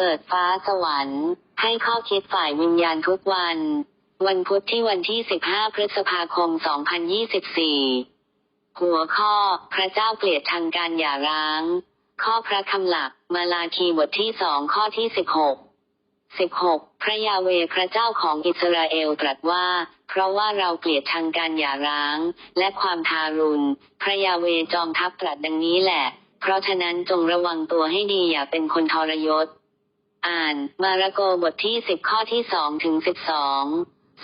เปิดฟ้าสวรรค์ ให้ข้อคิดฝ่ายวิญญาณทุกวัน วันพุธที่วันที่ 15 พฤษภาคม 2024 หัวข้อ พระเจ้าเกลียดทางการหย่าร้าง ข้อพระคำหลัก มาลาคีบทที่สองข้อที่ 16 16 พระยาเวพระเจ้าของอิสราเอลตรัสว่า เพราะว่าเราเกลียดทางการหย่าร้าง และความทารุณ พระยาเวจอมทัพตรัสดังนี้แหละ เพราะฉะนั้นจงระวังตัวให้ดีอย่าเป็นคนทรยศ อ่านมาระโกบทที่สิบข้อที่สองถึงสิบสอง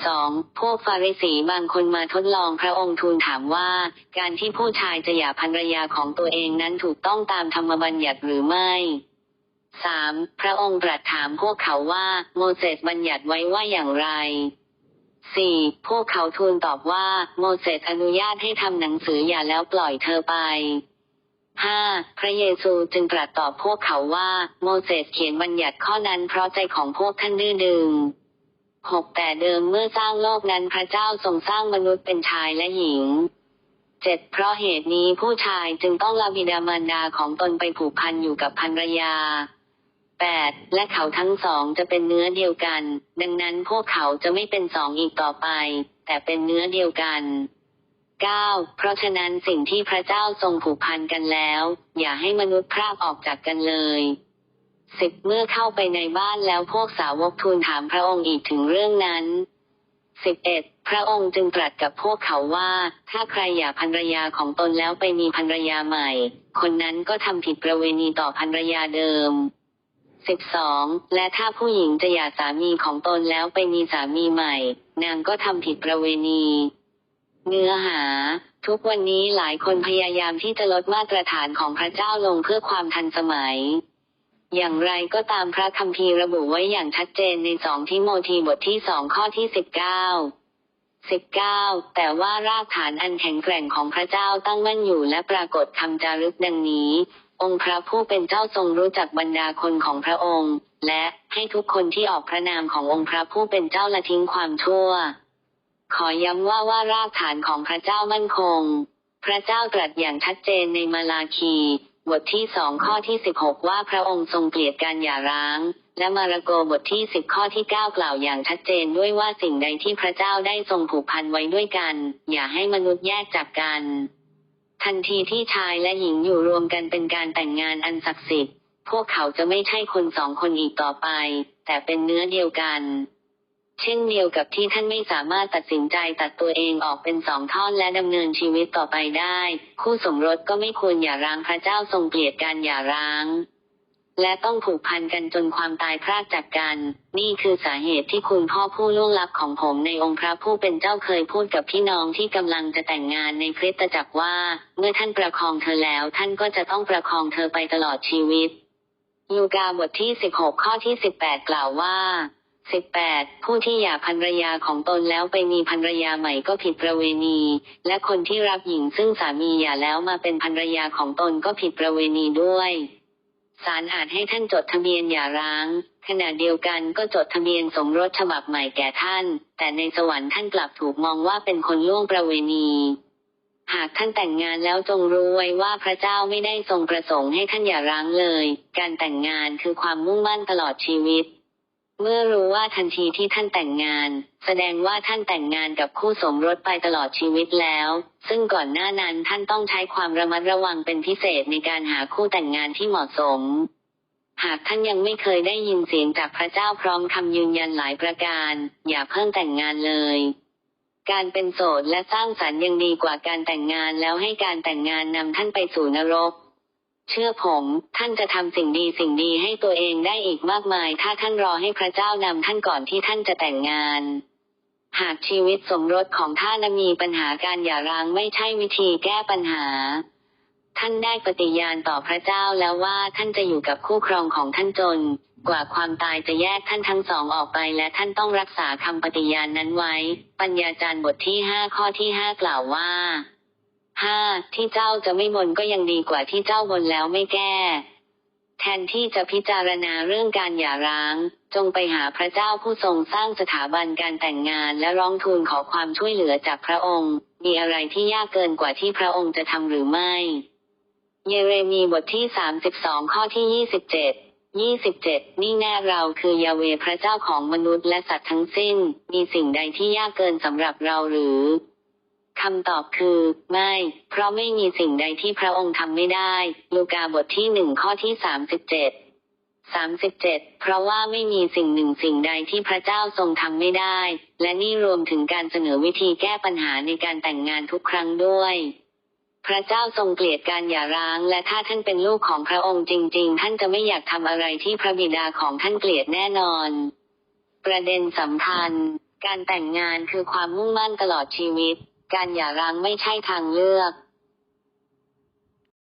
สองพวกฟาริสีบางคนมาทดลองพระองค์ทูลถามว่า การที่ผู้ชายจะหย่าภรรยาของตัวเองนั้นถูกต้องตามธรรมบัญญัติหรือไม่สามพระองค์ตรัสถามพวกเขาว่าโมเสสบัญญัติไว้ว่าอย่างไรสี่พวกเขาทูลตอบว่า โมเสสอนุญาตให้ทำหนังสือหย่าแล้วปล่อยเธอไป ห้าพระเยซูจึงตรัสตอบพวกเขาว่า โมเสสเขียนบัญญัติข้อนั้นเพราะใจของพวกท่านดื้อดึงหกแต่เดิมเมื่อสร้างโลกนั้นพระเจ้าทรงสร้างมนุษย์เป็นชายและหญิงเจ็ดเพราะเหตุนี้ผู้ชายจึงต้องละบิดามารดาของตนไปผูกพันอยู่กับภรรยาแปดและเขาทั้งสองจะเป็นเนื้อเดียวกัน ดังนั้นพวกเขาจะไม่เป็นสองอีกต่อไป แต่เป็นเนื้อเดียวกัน 9. เพราะฉะนั้นสิ่งที่พระเจ้าทรงผูกพันกันแล้ว อย่าให้มนุษย์พรากออกจากกันเลยสิบเมื่อเข้าไปในบ้านแล้วพวกสาวกทูลถามพระองค์อีกถึงเรื่องนั้นสิบเอ็ดพระองค์จึงตรัสกับพวกเขาว่า ถ้าใครอยากภรรยาของตนแล้วไปมีภรรยาใหม่ คนนั้นก็ทำผิดประเวณีต่อภรรยาเดิมสิบสองและถ้าผู้หญิงจะหย่าสามีของตนแล้วไปมีสามีใหม่ นางก็ทำผิดประเวณี เนื้อหา ทุกวันนี้หลายคนพยายามที่จะลดมาตรฐานของพระเจ้าลงเพื่อความทันสมัย อย่างไรก็ตามพระคัมภีร์ระบุไว้อย่างชัดเจนในสองทิโมธีบทที่สองข้อที่สิบเก้าสิบเก้าแต่ว่ารากฐานอันแข็งแกร่งของพระเจ้าตั้งมั่นอยู่และปรากฏคำจารึกดังนี้ องค์พระผู้เป็นเจ้าทรงรู้จักบรรดาคนของพระองค์ และให้ทุกคนที่ออกพระนามขององค์พระผู้เป็นเจ้าละทิ้งความชั่ว ขอย้ำว่าว่ารากฐานของพระเจ้ามั่นคง พระเจ้าตรัสอย่างชัดเจนในมาลาคี บทที่สองข้อที่สิบหกว่าพระองค์ทรงเกลียดการหย่าร้าง และมาระโกบทที่สิบข้อที่เก้ากล่าวอย่างชัดเจนด้วยว่าสิ่งใดที่พระเจ้าได้ทรงผูกพันไว้ด้วยกัน อย่าให้มนุษย์แยกจากกัน ทันทีที่ชายและหญิงอยู่รวมกันเป็นการแต่งงานอันศักดิ์สิทธิ์ พวกเขาจะไม่ใช่คนสองคนอีกต่อไป แต่เป็นเนื้อเดียวกัน เช่นเดียวกับที่ท่านไม่สามารถตัดสินใจตัดตัวเองออกเป็นสองท่อนและดำเนินชีวิตต่อไปได้ คู่สมรสก็ไม่ควรหย่าร้างพระเจ้าทรงเกลียดการหย่าร้าง และต้องผูกพันกันจนความตายพรากจากกัน นี่คือสาเหตุที่คุณพ่อผู้ล่วงลับของผมในองค์พระผู้เป็นเจ้าเคยพูดกับพี่น้องที่กำลังจะแต่งงานในคริสตจักรว่า เมื่อท่านประคองเธอแล้ว ท่านก็จะต้องประคองเธอไปตลอดชีวิตยูกาบทที่ 16 ข้อที่ 18 กล่าวว่า 18 ผู้ที่หย่าภรรยาของตนแล้วไปมีภรรยาใหม่ก็ผิดประเวณี และคนที่รับหญิงซึ่งสามีหย่าแล้วมาเป็นภรรยาของตนก็ผิดประเวณีด้วยศาลอาจให้ท่านจดทะเบียนหย่าร้าง ขณะเดียวกันก็จดทะเบียนสมรสฉบับใหม่แก่ท่าน แต่ในสวรรค์ท่านกลับถูกมองว่าเป็นคนล่วงประเวณี หากท่านแต่งงานแล้วจงรู้ไว้ว่าพระเจ้าไม่ได้ทรงประสงค์ให้ท่านอย่าร้างเลย การแต่งงานคือความมุ่งมั่นตลอดชีวิต เมื่อรู้ว่าทันทีที่ท่านแต่งงาน แสดงว่าท่านแต่งงานกับคู่สมรสไปตลอดชีวิตแล้ว ซึ่งก่อนหน้านั้นท่านต้องใช้ความระมัดระวังเป็นพิเศษในการหาคู่แต่งงานที่เหมาะสม หากท่านยังไม่เคยได้ยินเสียงจากพระเจ้าพร้อมคำยืนยันหลายประการ อย่าเพิ่งแต่งงานเลย การเป็นโสดและสร้างสรรค์ยังดีกว่าการแต่งงานแล้วให้การแต่งงานนำท่านไปสู่นรก เชื่อผม ท่านจะทำสิ่งดีสิ่งดีให้ตัวเองได้อีกมากมาย ถ้าท่านรอให้พระเจ้านำท่านก่อนที่ท่านจะแต่งงาน หากชีวิตสมรสของท่านมีปัญหาการหย่าร้างไม่ใช่วิธีแก้ปัญหา ท่านได้ปฏิญาณต่อพระเจ้าแล้วว่าท่านจะอยู่กับคู่ครองของท่านจน กว่าความตายจะแยกท่านทั้งสองออกไป และท่านต้องรักษาคำปฏิญาณนั้นไว้ ปัญญาจารย์บทที่ห้าข้อที่ห้ากล่าวว่า ห้าที่เจ้าจะไม่บนก็ยังดีกว่าที่เจ้าบนแล้วไม่แก้ แทนที่จะพิจารณาเรื่องการหย่าร้าง จงไปหาพระเจ้าผู้ทรงสร้างสถาบันการแต่งงานและร้องทูลขอความช่วยเหลือจากพระองค์ มีอะไรที่ยากเกินกว่าที่พระองค์จะทำหรือไม่ เยเรมีบทที่ 32 ข้อที่ 27ยี่สิบเจ็ดนี่แน่เราคือยาเวพระเจ้าของมนุษย์และสัตว์ทั้งสิ้น มีสิ่งใดที่ยากเกินสำหรับเราหรือ คำตอบคือ ไม่ เพราะไม่มีสิ่งใดที่พระองค์ทำไม่ได้ ลูกาบทที่หนึ่งข้อที่สามสิบเจ็ดสามสิบเจ็ดเพราะว่าไม่มีสิ่งหนึ่งสิ่งใดที่พระเจ้าทรงทำไม่ได้ และนี่รวมถึงการเสนอวิธีแก้ปัญหาในการแต่งงานทุกครั้งด้วยพระเจ้าทรงเกลียดการหย่าร้าง และถ้าท่านเป็นลูกของพระองค์จริง ๆ ท่านจะไม่อยากทำอะไรที่พระบิดาของท่านเกลียดแน่นอน ประเด็นสำคัญ การแต่งงานคือความมุ่งมั่นตลอดชีวิต การหย่าร้างไม่ใช่ทางเลือก